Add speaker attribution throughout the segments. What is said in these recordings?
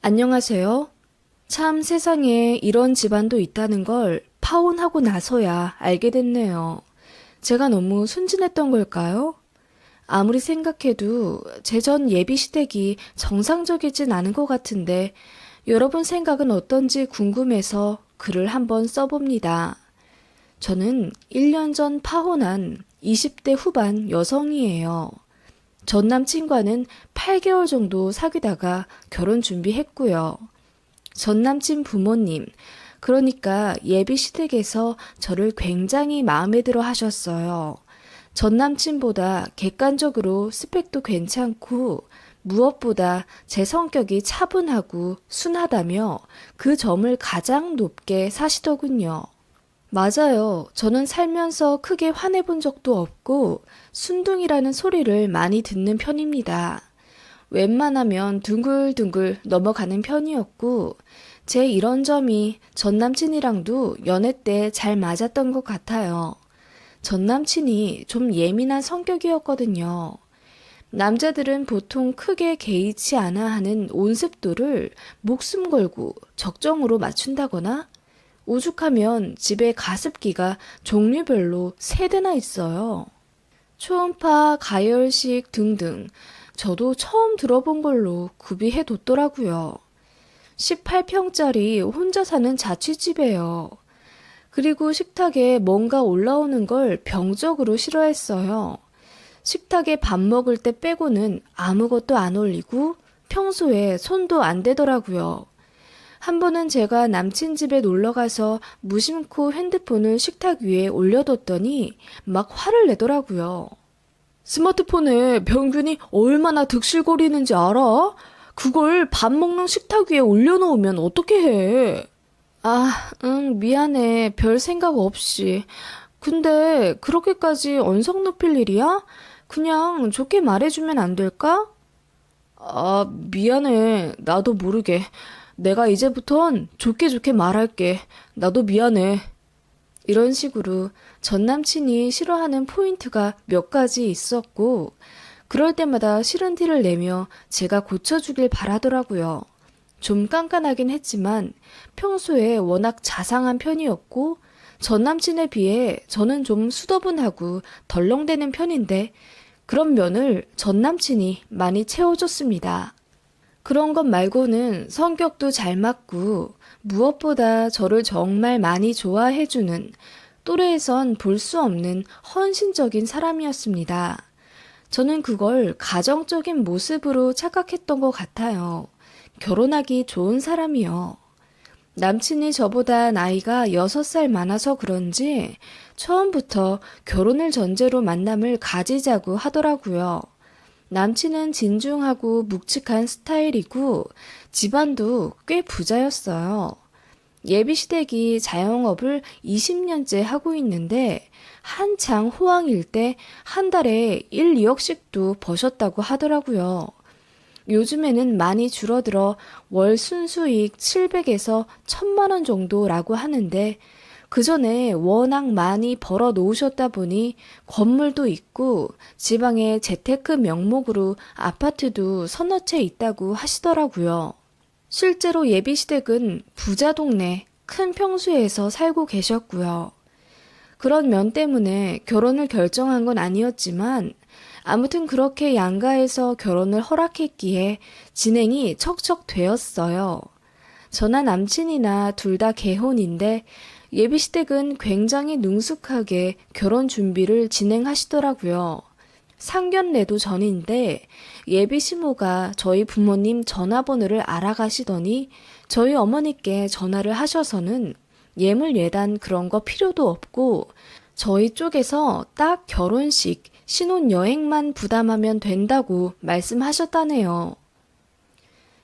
Speaker 1: 안녕하세요. 참 세상에 이런 집안도 있다는 걸 파혼하고 나서야 알게 됐네요. 제가 너무 순진했던 걸까요? 아무리 생각해도 제 전 예비 시댁이 정상적이진 않은 것 같은데 여러분 생각은 어떤지 궁금해서 글을 한번 써봅니다. 저는 1년 전 파혼한 20대 후반 여성이에요. 전 남친과는 8개월 정도 사귀다가 결혼 준비했고요. 전 남친 부모님, 그러니까 예비 시댁에서 저를 굉장히 마음에 들어 하셨어요. 전 남친보다 객관적으로 스펙도 괜찮고 무엇보다 제 성격이 차분하고 순하다며 그 점을 가장 높게 사시더군요. 맞아요. 저는 살면서 크게 화내본 적도 없고 순둥이라는 소리를 많이 듣는 편입니다. 웬만하면 둥글둥글 넘어가는 편이었고 제 이런 점이 전 남친이랑도 연애 때 잘 맞았던 것 같아요. 전 남친이 좀 예민한 성격이었거든요. 남자들은 보통 크게 개의치 않아 하는 온습도를 목숨 걸고 적정으로 맞춘다거나 오죽하면 집에 가습기가 종류별로 세 대나 있어요. 초음파, 가열식 등등 저도 처음 들어본 걸로 구비해 뒀더라고요. 18평짜리 혼자 사는 자취집이에요. 그리고 식탁에 뭔가 올라오는 걸 병적으로 싫어했어요. 식탁에 밥 먹을 때 빼고는 아무것도 안 올리고 평소에 손도 안 대더라고요. 한 번은 제가 남친 집에 놀러 가서 무심코 핸드폰을 식탁 위에 올려뒀더니 막 화를 내더라고요. 스마트폰에 병균이 얼마나 득실거리는지 알아? 그걸 밥 먹는 식탁 위에 올려놓으면 어떻게 해? 아, 응, 미안해. 별 생각 없이. 근데 그렇게까지 언성 높일 일이야? 그냥 좋게 말해주면 안 될까? 아, 미안해. 나도 모르게. 내가 이제부턴 좋게 좋게 말할게. 나도 미안해. 이런 식으로 전 남친이 싫어하는 포인트가 몇 가지 있었고, 그럴 때마다 싫은 티를 내며 제가 고쳐주길 바라더라고요. 좀 깐깐하긴 했지만 평소에 워낙 자상한 편이었고, 전 남친에 비해 저는 좀 수더분하고 덜렁대는 편인데, 그런 면을 전 남친이 많이 채워줬습니다. 그런 것 말고는 성격도 잘 맞고 무엇보다 저를 정말 많이 좋아해주는 또래에선 볼 수 없는 헌신적인 사람이었습니다. 저는 그걸 가정적인 모습으로 착각했던 것 같아요. 결혼하기 좋은 사람이요. 남친이 저보다 나이가 6살 많아서 그런지 처음부터 결혼을 전제로 만남을 가지자고 하더라고요. 남친은 진중하고 묵직한 스타일이고 집안도 꽤 부자였어요. 예비 시댁이 자영업을 20년째 하고 있는데 한창 호황일 때 한 달에 1, 2억씩도 버셨다고 하더라고요. 요즘에는 많이 줄어들어 월 순수익 700에서 1000만 원 정도라고 하는데 그 전에 워낙 많이 벌어 놓으셨다 보니 건물도 있고 지방에 재테크 명목으로 아파트도 서너 채 있다고 하시더라고요. 실제로 예비시댁은 부자 동네 큰 평수에서 살고 계셨고요. 그런 면 때문에 결혼을 결정한 건 아니었지만 아무튼 그렇게 양가에서 결혼을 허락했기에 진행이 척척 되었어요. 저나 남친이나 둘 다 개혼인데 예비시댁은 굉장히 능숙하게 결혼 준비를 진행하시더라고요. 상견례도 전인데 예비 시모가 저희 부모님 전화번호를 알아가시더니 저희 어머니께 전화를 하셔서는 예물 예단 그런 거 필요도 없고 저희 쪽에서 딱 결혼식, 신혼여행만 부담하면 된다고 말씀하셨다네요.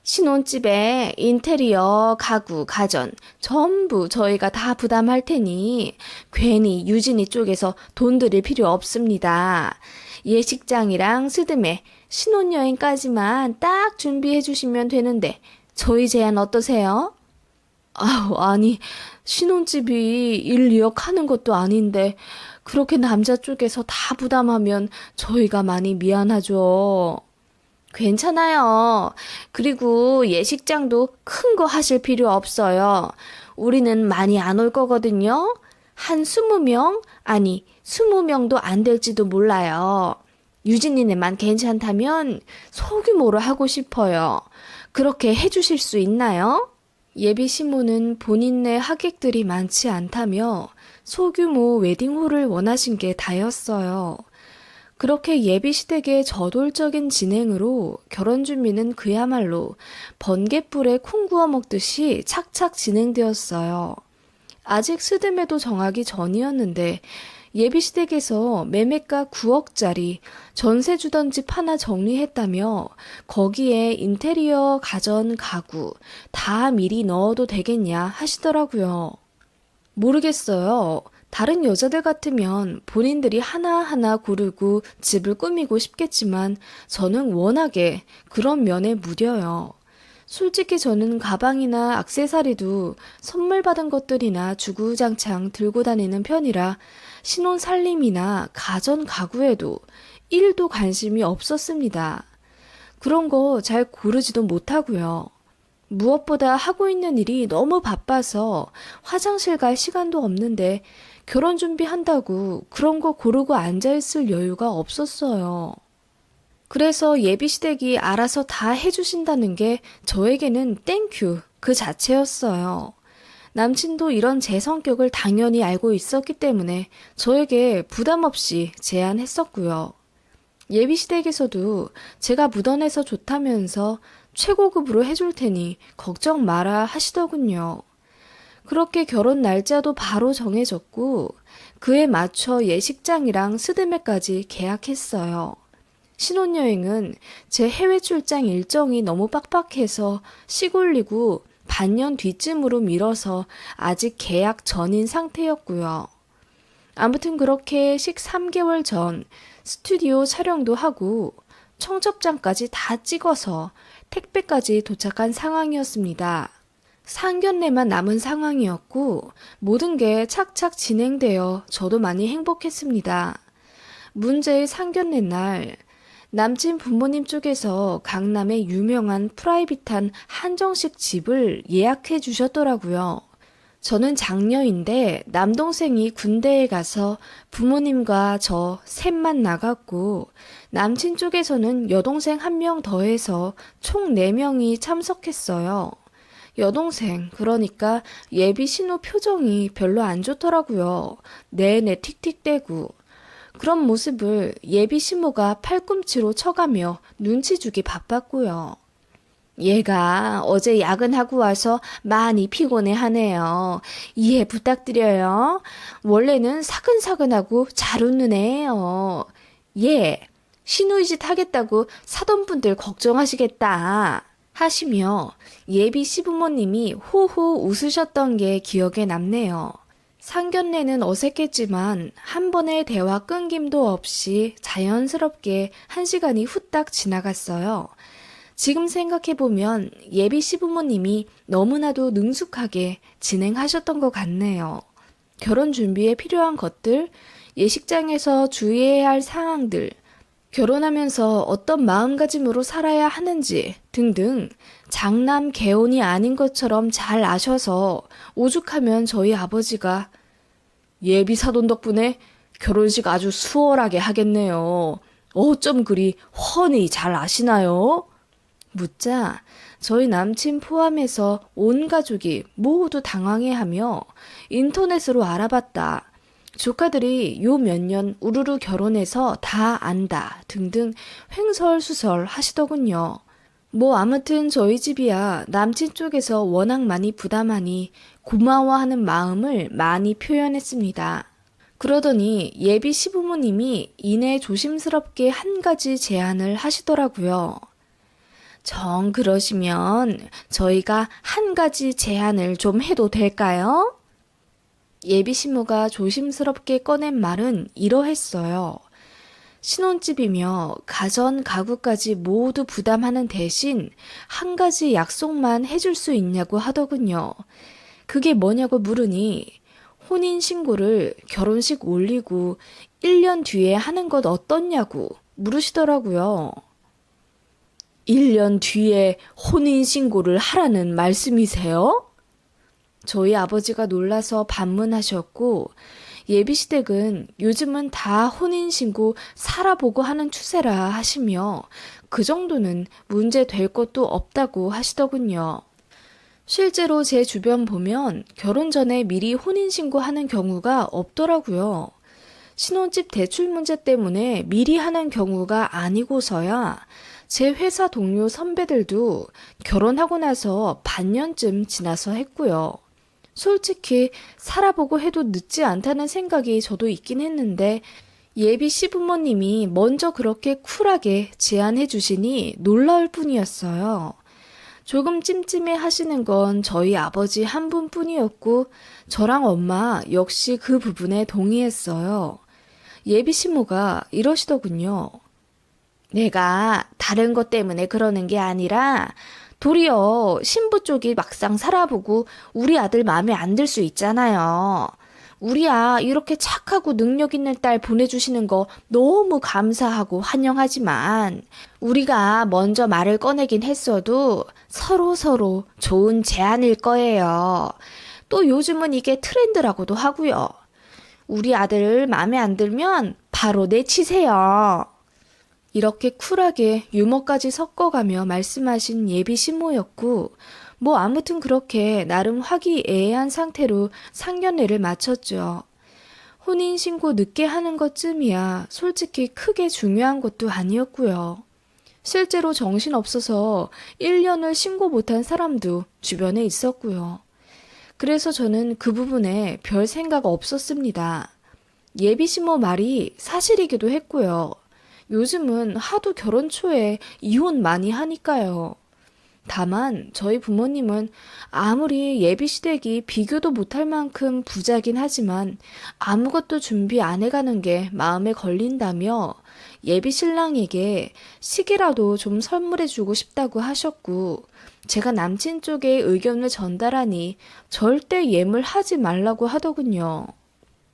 Speaker 1: 신혼집에 인테리어, 가구, 가전 전부 저희가 다 부담할 테니 괜히 유진이 쪽에서 돈 들일 필요 없습니다. 예식장이랑 스드메, 신혼여행까지만 딱 준비해 주시면 되는데 저희 제안 어떠세요? 아우, 아니, 신혼집이 1, 2억 하는 것도 아닌데 그렇게 남자 쪽에서 다 부담하면 저희가 많이 미안하죠. 괜찮아요. 그리고 예식장도 큰 거 하실 필요 없어요. 우리는 많이 안 올 거거든요. 한 20명? 아니, 20명도 안 될지도 몰라요. 유진이네만 괜찮다면 소규모로 하고 싶어요. 그렇게 해주실 수 있나요? 예비 신부는 본인네 하객들이 많지 않다며 소규모 웨딩홀을 원하신 게 다였어요. 그렇게 예비 시댁의 저돌적인 진행으로 결혼 준비는 그야말로 번갯불에 콩 구워 먹듯이 착착 진행되었어요. 아직 스드메도 정하기 전이었는데 예비 시댁에서 매매가 9억짜리 전세 주던 집 하나 정리했다며 거기에 인테리어, 가전, 가구 다 미리 넣어도 되겠냐 하시더라고요. 모르겠어요. 다른 여자들 같으면 본인들이 하나하나 고르고 집을 꾸미고 싶겠지만 저는 워낙에 그런 면에 무뎌요. 솔직히 저는 가방이나 악세사리도 선물 받은 것들이나 주구장창 들고 다니는 편이라 신혼 살림이나 가전 가구에도 1도 관심이 없었습니다. 그런 거 잘 고르지도 못하고요. 무엇보다 하고 있는 일이 너무 바빠서 화장실 갈 시간도 없는데 결혼 준비한다고 그런 거 고르고 앉아있을 여유가 없었어요. 그래서 예비 시댁이 알아서 다 해주신다는 게 저에게는 땡큐 그 자체였어요. 남친도 이런 제 성격을 당연히 알고 있었기 때문에 저에게 부담 없이 제안했었고요. 예비 시댁에서도 제가 묻어내서 좋다면서 최고급으로 해줄 테니 걱정 마라 하시더군요. 그렇게 결혼 날짜도 바로 정해졌고 그에 맞춰 예식장이랑 스드메까지 계약했어요. 신혼여행은 제 해외 출장 일정이 너무 빡빡해서 시골리고 반년 뒤쯤으로 미뤄서 아직 계약 전인 상태였고요. 아무튼 그렇게 식 3개월 전 스튜디오 촬영도 하고 청첩장까지 다 찍어서 택배까지 도착한 상황이었습니다. 상견례만 남은 상황이었고 모든 게 착착 진행되어 저도 많이 행복했습니다. 문제의 상견례 날 남친 부모님 쪽에서 강남의 유명한 프라이빗한 한정식 집을 예약해 주셨더라고요. 저는 장녀인데 남동생이 군대에 가서 부모님과 저 셋만 나갔고 남친 쪽에서는 여동생 한 명 더해서 총 4명이 참석했어요. 여동생, 그러니까 예비 신호 표정이 별로 안 좋더라고요. 내내 틱틱대고. 그런 모습을 예비 신모가 팔꿈치로 쳐가며 눈치 주기 바빴고요. 얘가 어제 야근하고 와서 많이 피곤해 하네요. 이해 부탁드려요. 원래는 사근사근하고 잘 웃는 애예요. 얘, 신우이짓 하겠다고 사돈 분들 걱정하시겠다. 하시며 예비 시부모님이 호호 웃으셨던 게 기억에 남네요. 상견례는 어색했지만 한 번의 대화 끊김도 없이 자연스럽게 한 시간이 후딱 지나갔어요. 지금 생각해보면 예비 시부모님이 너무나도 능숙하게 진행하셨던 것 같네요. 결혼 준비에 필요한 것들, 예식장에서 주의해야 할 상황들, 결혼하면서 어떤 마음가짐으로 살아야 하는지 등등 장남 개혼이 아닌 것처럼 잘 아셔서 오죽하면 저희 아버지가 예비 사돈 덕분에 결혼식 아주 수월하게 하겠네요. 어쩜 그리 훤히 잘 아시나요? 묻자 저희 남친 포함해서 온 가족이 모두 당황해하며 인터넷으로 알아봤다. 조카들이 요 몇 년 우르르 결혼해서 다 안다 등등 횡설수설 하시더군요. 뭐 아무튼 저희 집이야 남친 쪽에서 워낙 많이 부담하니 고마워하는 마음을 많이 표현했습니다. 그러더니 예비 시부모님이 이내 조심스럽게 한 가지 제안을 하시더라고요. 정 그러시면 저희가 한 가지 제안을 좀 해도 될까요? 예비 신부가 조심스럽게 꺼낸 말은 이러했어요. 신혼집이며 가전 가구까지 모두 부담하는 대신 한 가지 약속만 해줄 수 있냐고 하더군요. 그게 뭐냐고 물으니 혼인 신고를 결혼식 올리고 1년 뒤에 하는 것 어떻냐고 물으시더라고요. 1년 뒤에 혼인 신고를 하라는 말씀이세요? 저희 아버지가 놀라서 반문하셨고, 예비시댁은 요즘은 다 혼인신고 살아보고 하는 추세라 하시며, 그 정도는 문제 될 것도 없다고 하시더군요. 실제로 제 주변 보면 결혼 전에 미리 혼인신고 하는 경우가 없더라고요. 신혼집 대출 문제 때문에 미리 하는 경우가 아니고서야 제 회사 동료 선배들도 결혼하고 나서 반년쯤 지나서 했고요. 솔직히 살아보고 해도 늦지 않다는 생각이 저도 있긴 했는데 예비 시부모님이 먼저 그렇게 쿨하게 제안해 주시니 놀라울 뿐이었어요. 조금 찜찜해 하시는 건 저희 아버지 한 분 뿐이었고 저랑 엄마 역시 그 부분에 동의했어요. 예비 시모가 이러시더군요. 내가 다른 것 때문에 그러는 게 아니라 도리어 신부 쪽이 막상 살아보고 우리 아들 마음에 안 들 수 있잖아요. 우리야 이렇게 착하고 능력 있는 딸 보내주시는 거 너무 감사하고 환영하지만 우리가 먼저 말을 꺼내긴 했어도 서로 서로 좋은 제안일 거예요. 또 요즘은 이게 트렌드라고도 하고요. 우리 아들 마음에 안 들면 바로 내치세요. 이렇게 쿨하게 유머까지 섞어가며 말씀하신 예비 신모였고, 뭐 아무튼 그렇게 나름 화기애애한 상태로 상견례를 마쳤죠. 혼인신고 늦게 하는 것쯤이야 솔직히 크게 중요한 것도 아니었고요. 실제로 정신없어서 1년을 신고 못한 사람도 주변에 있었고요. 그래서 저는 그 부분에 별 생각 없었습니다. 예비 신모 말이 사실이기도 했고요. 요즘은 하도 결혼 초에 이혼 많이 하니까요. 다만 저희 부모님은 아무리 예비 시댁이 비교도 못할 만큼 부자긴 하지만 아무것도 준비 안 해가는 게 마음에 걸린다며 예비 신랑에게 시계라도 좀 선물해주고 싶다고 하셨고 제가 남친 쪽에 의견을 전달하니 절대 예물하지 말라고 하더군요.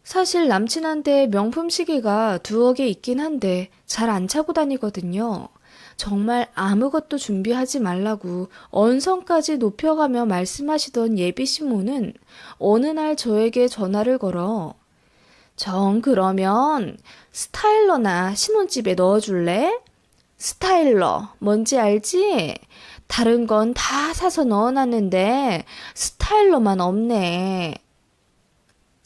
Speaker 1: 사실 남친한테 명품 시계가 개 있긴 한데 잘 안 차고 다니거든요. 정말 아무것도 준비하지 말라고 언성까지 높여가며 말씀하시던 예비 신모는 어느 날 저에게 전화를 걸어 정 그러면 스타일러나 신혼집에 넣어줄래? 스타일러 뭔지 알지? 다른 건 다 사서 넣어놨는데 스타일러만 없네.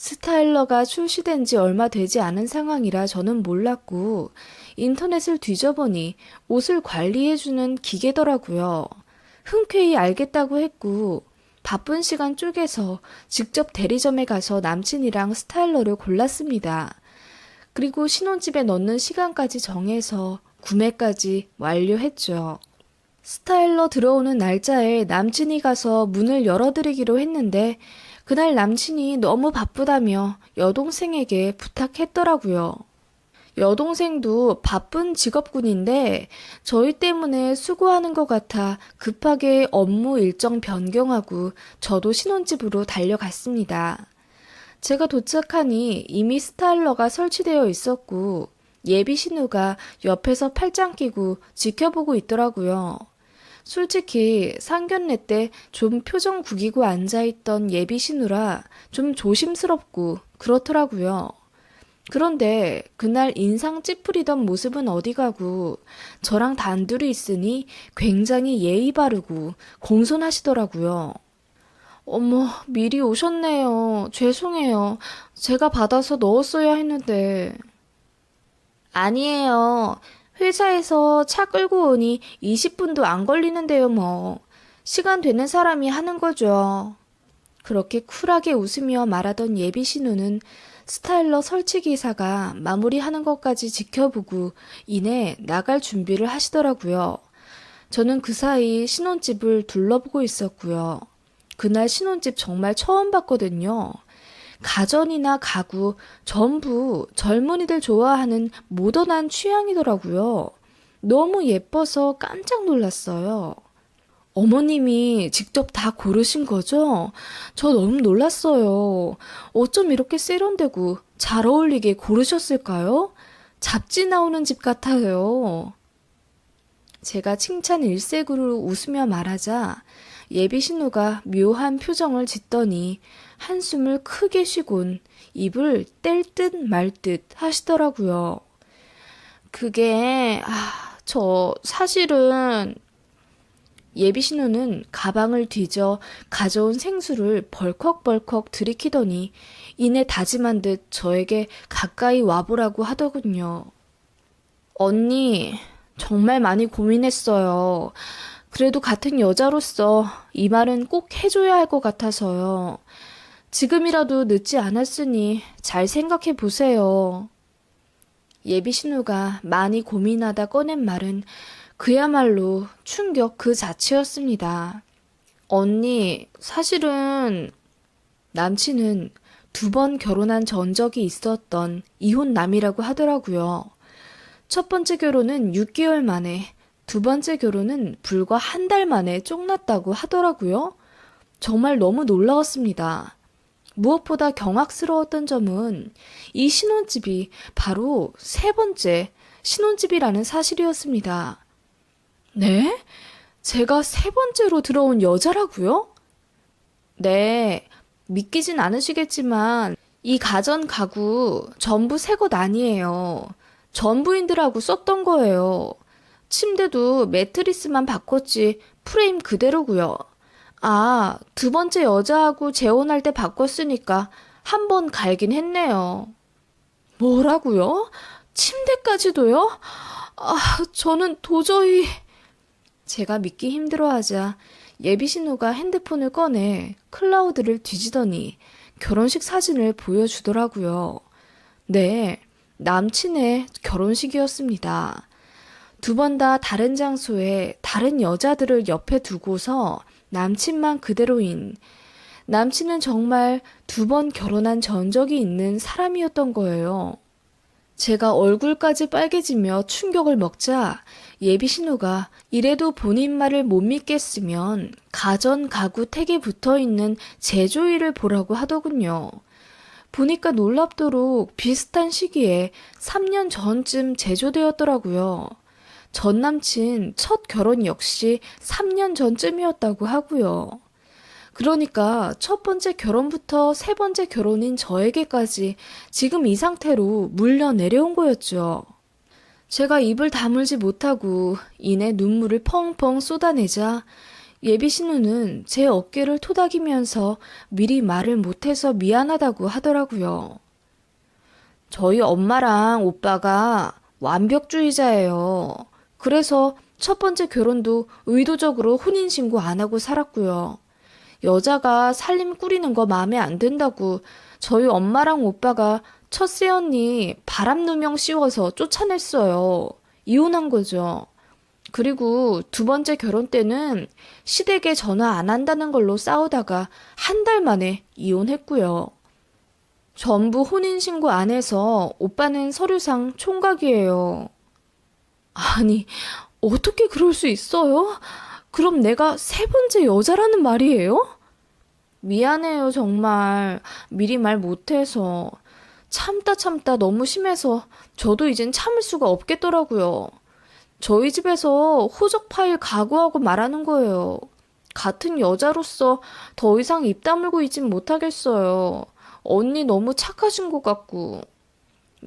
Speaker 1: 스타일러가 출시된 지 얼마 되지 않은 상황이라 저는 몰랐고 인터넷을 뒤져보니 옷을 관리해주는 기계더라고요. 흔쾌히 알겠다고 했고 바쁜 시간 쪼개서 직접 대리점에 가서 남친이랑 스타일러를 골랐습니다. 그리고 신혼집에 넣는 시간까지 정해서 구매까지 완료했죠. 스타일러 들어오는 날짜에 남친이 가서 문을 열어드리기로 했는데 그날 남친이 너무 바쁘다며 여동생에게 부탁했더라고요. 여동생도 바쁜 직업군인데 저희 때문에 수고하는 것 같아 급하게 업무 일정 변경하고 저도 신혼집으로 달려갔습니다. 제가 도착하니 이미 스타일러가 설치되어 있었고 예비 신우가 옆에서 팔짱 끼고 지켜보고 있더라고요. 솔직히 상견례 때 좀 표정 구기고 앉아있던 예비 신우라 좀 조심스럽고 그렇더라고요. 그런데 그날 인상 찌푸리던 모습은 어디 가고 저랑 단둘이 있으니 굉장히 예의 바르고 공손하시더라고요. 어머, 미리 오셨네요. 죄송해요. 제가 받아서 넣었어야 했는데. 아니에요. 회사에서 차 끌고 오니 20분도 안 걸리는데요, 뭐. 시간 되는 사람이 하는 거죠. 그렇게 쿨하게 웃으며 말하던 예비 신우는 스타일러 설치 기사가 마무리하는 것까지 지켜보고 이내 나갈 준비를 하시더라고요. 저는 그 사이 신혼집을 둘러보고 있었고요. 그날 신혼집 정말 처음 봤거든요. 가전이나 가구 전부 젊은이들 좋아하는 모던한 취향이더라고요. 너무 예뻐서 깜짝 놀랐어요. 어머님이 직접 다 고르신 거죠? 저 너무 놀랐어요. 어쩜 이렇게 세련되고 잘 어울리게 고르셨을까요? 잡지 나오는 집 같아요. 제가 칭찬 일색으로 웃으며 말하자 예비 신우가 묘한 표정을 짓더니 한숨을 크게 쉬곤 입을 뗄 듯 말 듯 하시더라고요. 그게, 아, 저 사실은 예비 신우는 가방을 뒤져 가져온 생수를 벌컥벌컥 들이키더니 이내 다짐한 듯 저에게 가까이 와보라고 하더군요. 언니, 정말 많이 고민했어요. 그래도 같은 여자로서 이 말은 꼭 해줘야 할 것 같아서요. 지금이라도 늦지 않았으니 잘 생각해 보세요. 예비 신우가 많이 고민하다 꺼낸 말은 그야말로 충격 그 자체였습니다. 언니, 사실은 남친은 두 번 결혼한 전적이 있었던 이혼남이라고 하더라고요. 첫 번째 결혼은 6개월 만에, 두 번째 결혼은 불과 한 달 만에 쫑났다고 하더라고요. 정말 너무 놀라웠습니다. 무엇보다 경악스러웠던 점은 이 신혼집이 바로 세 번째 신혼집이라는 사실이었습니다. 네? 제가 세 번째로 들어온 여자라고요? 네, 믿기진 않으시겠지만 이 가전 가구 전부 새 것 아니에요. 전부인들하고 썼던 거예요. 침대도 매트리스만 바꿨지 프레임 그대로고요. 아, 두 번째 여자하고 재혼할 때 바꿨으니까 한 번 갈긴 했네요. 뭐라고요? 침대까지도요? 아, 저는 도저히 제가 믿기 힘들어하자 예비 신우가 핸드폰을 꺼내 클라우드를 뒤지더니 결혼식 사진을 보여주더라고요. 네, 남친의 결혼식이었습니다. 두 번 다 다른 장소에 다른 여자들을 옆에 두고서 남친만 그대로인 남친은 정말 두 번 결혼한 전적이 있는 사람이었던 거예요. 제가 얼굴까지 빨개지며 충격을 먹자 예비 신우가 이래도 본인 말을 못 믿겠으면 가전 가구 택에 붙어 있는 제조일을 보라고 하더군요. 보니까 놀랍도록 비슷한 시기에 3년 전쯤 제조되었더라고요. 전 남친 첫 결혼 역시 3년 전쯤이었다고 하고요. 그러니까 첫 번째 결혼부터 세 번째 결혼인 저에게까지 지금 이 상태로 물려 내려온 거였죠. 제가 입을 다물지 못하고 이내 눈물을 펑펑 쏟아내자 예비 신우는 제 어깨를 토닥이면서 미리 말을 못해서 미안하다고 하더라고요. 저희 엄마랑 오빠가 완벽주의자예요. 그래서 첫 번째 결혼도 의도적으로 혼인신고 안 하고 살았고요. 여자가 살림 꾸리는 거 마음에 안 든다고 저희 엄마랑 오빠가 첫 새 언니 바람 누명 씌워서 쫓아냈어요. 이혼한 거죠. 그리고 두 번째 결혼 때는 시댁에 전화 안 한다는 걸로 싸우다가 한 달 만에 이혼했고요. 전부 혼인신고 안 해서 오빠는 서류상 총각이에요. 아니, 어떻게 그럴 수 있어요? 그럼 내가 세 번째 여자라는 말이에요? 미안해요, 정말. 미리 말 못해서. 참다 참다 너무 심해서 저도 이젠 참을 수가 없겠더라고요. 저희 집에서 호적 파일 각오하고 말하는 거예요. 같은 여자로서 더 이상 입 다물고 있진 못하겠어요. 언니 너무 착하신 것 같고.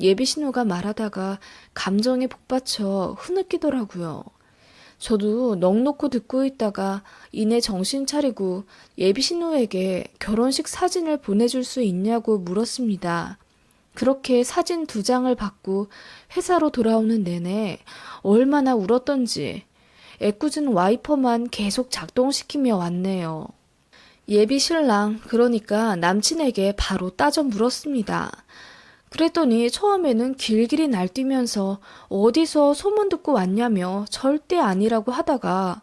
Speaker 1: 예비 신우가 말하다가 감정에 복받쳐 흐느끼더라고요. 저도 넋 놓고 듣고 있다가 이내 정신 차리고 예비 신우에게 결혼식 사진을 보내줄 수 있냐고 물었습니다. 그렇게 사진 두 장을 받고 회사로 돌아오는 내내 얼마나 울었던지 애꿎은 와이퍼만 계속 작동시키며 왔네요. 예비 신랑, 그러니까 남친에게 바로 따져 물었습니다. 그랬더니 처음에는 길길이 날뛰면서 어디서 소문 듣고 왔냐며 절대 아니라고 하다가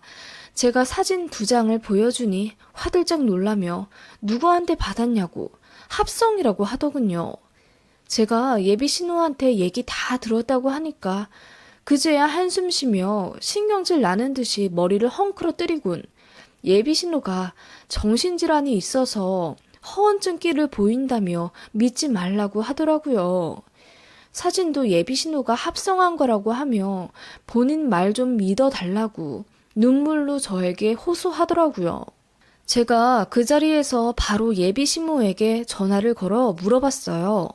Speaker 1: 제가 사진 두 장을 보여주니 화들짝 놀라며 누구한테 받았냐고 합성이라고 하더군요. 제가 예비 신우한테 얘기 다 들었다고 하니까 그제야 한숨 쉬며 신경질 나는 듯이 머리를 헝클어 뜨리군 예비 신우가 정신질환이 있어서 허언증 끼를 보인다며 믿지 말라고 하더라고요. 사진도 예비 신호가 합성한 거라고 하며 본인 말 좀 믿어 달라고 눈물로 저에게 호소하더라고요. 제가 그 자리에서 바로 예비 신모에게 전화를 걸어 물어봤어요.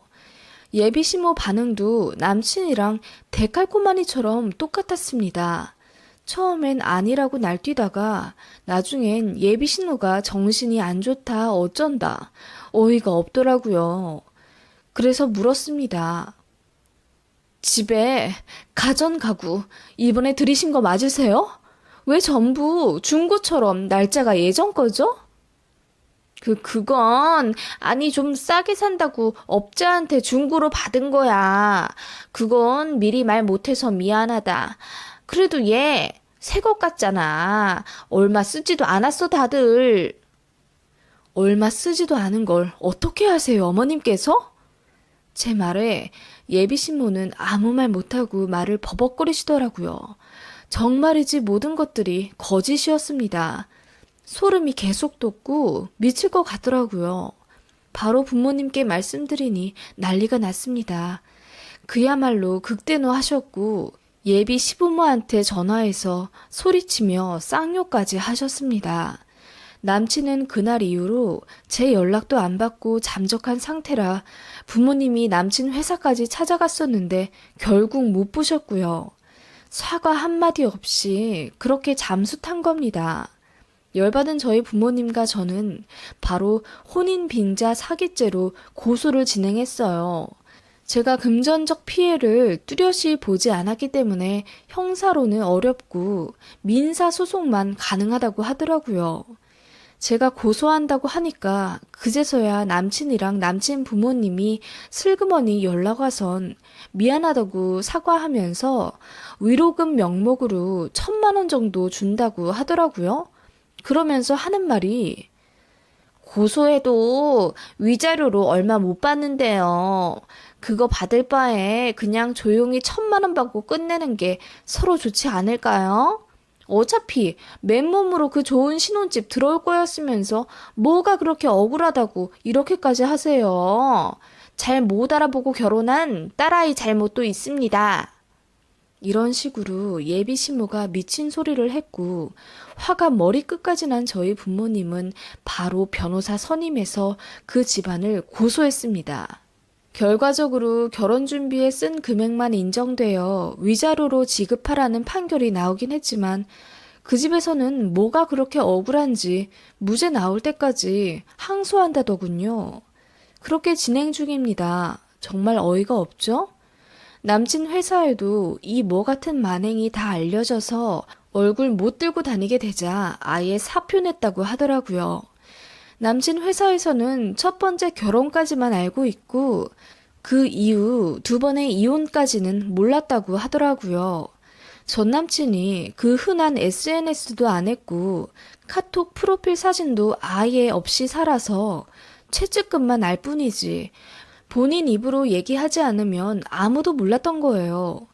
Speaker 1: 예비 신모 반응도 남친이랑 데칼코마니처럼 똑같았습니다. 처음엔 아니라고 날뛰다가 나중엔 예비 신호가 정신이 안 좋다 어쩐다 어이가 없더라고요. 그래서 물었습니다. 집에 가전 가구 이번에 들이신 거 맞으세요? 왜 전부 중고처럼 날짜가 예전 거죠? 그, 그건, 아니, 좀 싸게 산다고 업자한테 중고로 받은 거야. 그건 미리 말 못해서 미안하다. 그래도 얘, 새 것 같잖아. 얼마 쓰지도 않았어, 다들. 얼마 쓰지도 않은 걸 어떻게 하세요, 어머님께서? 제 말에 예비 신모는 아무 말 못하고 말을 버벅거리시더라고요. 정말이지 모든 것들이 거짓이었습니다. 소름이 계속 돋고 미칠 것 같더라고요. 바로 부모님께 말씀드리니 난리가 났습니다. 그야말로 극대노 하셨고 예비 시부모한테 전화해서 소리치며 쌍욕까지 하셨습니다. 남친은 그날 이후로 제 연락도 안 받고 잠적한 상태라 부모님이 남친 회사까지 찾아갔었는데 결국 못 보셨고요. 사과 한마디 없이 그렇게 잠수 탄 겁니다. 열받은 저희 부모님과 저는 바로 혼인 빙자 사기죄로 고소를 진행했어요. 제가 금전적 피해를 뚜렷이 보지 않았기 때문에 형사로는 어렵고 민사 소송만 가능하다고 하더라고요. 제가 고소한다고 하니까 그제서야 남친이랑 남친 부모님이 슬그머니 연락 와선 미안하다고 사과하면서 위로금 명목으로 천만 원 정도 준다고 하더라고요. 그러면서 하는 말이 고소해도 위자료로 얼마 못 받는데요. 그거 받을 바에 그냥 조용히 천만 원 받고 끝내는 게 서로 좋지 않을까요? 어차피 맨몸으로 그 좋은 신혼집 들어올 거였으면서 뭐가 그렇게 억울하다고 이렇게까지 하세요. 잘 못 알아보고 결혼한 딸아이 잘못도 있습니다. 이런 식으로 예비 신부가 미친 소리를 했고 화가 머리끝까지 난 저희 부모님은 바로 변호사 선임해서 그 집안을 고소했습니다. 결과적으로 결혼 준비에 쓴 금액만 인정되어 위자료로 지급하라는 판결이 나오긴 했지만 그 집에서는 뭐가 그렇게 억울한지 무죄 나올 때까지 항소한다더군요. 그렇게 진행 중입니다. 정말 어이가 없죠? 남친 회사에도 이 뭐 같은 만행이 다 알려져서 얼굴 못 들고 다니게 되자 아예 사표 냈다고 하더라고요. 남친 회사에서는 첫 번째 결혼까지만 알고 있고 그 이후 두 번의 이혼까지는 몰랐다고 하더라고요. 전 남친이 그 흔한 SNS도 안 했고 카톡 프로필 사진도 아예 없이 살아서 최측근만 알 뿐이지 본인 입으로 얘기하지 않으면 아무도 몰랐던 거예요.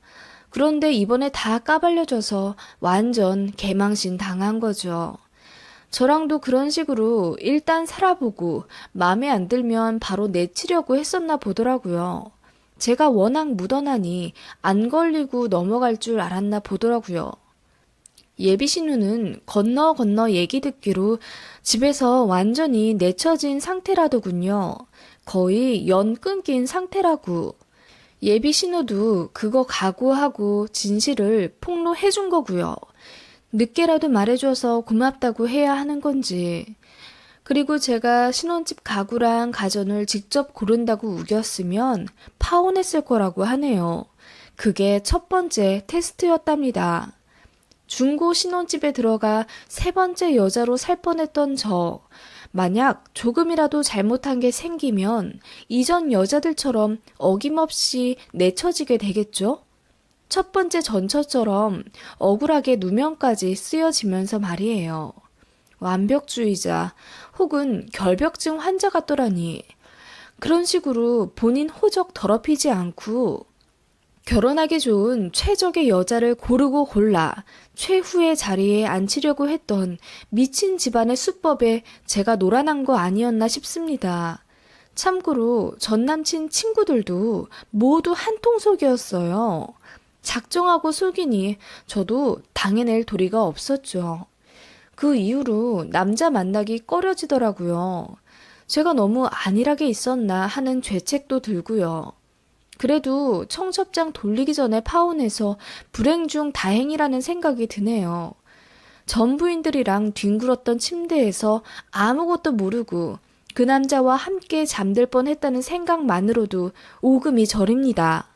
Speaker 1: 그런데 이번에 다 까발려져서 완전 개망신 당한 거죠. 저랑도 그런 식으로 일단 살아보고 마음에 안 들면 바로 내치려고 했었나 보더라고요. 제가 워낙 묻어나니 안 걸리고 넘어갈 줄 알았나 보더라고요. 예비 신우는 건너 건너 얘기 듣기로 집에서 완전히 내쳐진 상태라더군요. 거의 연 끊긴 상태라고. 예비 신우도 그거 각오하고 진실을 폭로해 준 거고요. 늦게라도 말해줘서 고맙다고 해야 하는 건지. 그리고 제가 신혼집 가구랑 가전을 직접 고른다고 우겼으면 파혼했을 거라고 하네요. 그게 첫 번째 테스트였답니다. 중고 신혼집에 들어가 세 번째 여자로 살 뻔했던 저. 만약 조금이라도 잘못한 게 생기면 이전 여자들처럼 어김없이 내쳐지게 되겠죠? 첫 번째 전처처럼 억울하게 누명까지 쓰여지면서 말이에요. 완벽주의자 혹은 결벽증 환자 같더라니. 그런 식으로 본인 호적 더럽히지 않고 결혼하기 좋은 최적의 여자를 고르고 골라 최후의 자리에 앉히려고 했던 미친 집안의 수법에 제가 놀아난 거 아니었나 싶습니다. 참고로 전 남친 친구들도 모두 한통속이었어요. 작정하고 속이니 저도 당해낼 도리가 없었죠. 그 이후로 남자 만나기 꺼려지더라고요. 제가 너무 안일하게 있었나 하는 죄책도 들고요. 그래도 청첩장 돌리기 전에 파혼해서 불행 중 다행이라는 생각이 드네요. 전 부인들이랑 뒹굴었던 침대에서 아무것도 모르고 그 남자와 함께 잠들 뻔 했다는 생각만으로도 오금이 저립니다.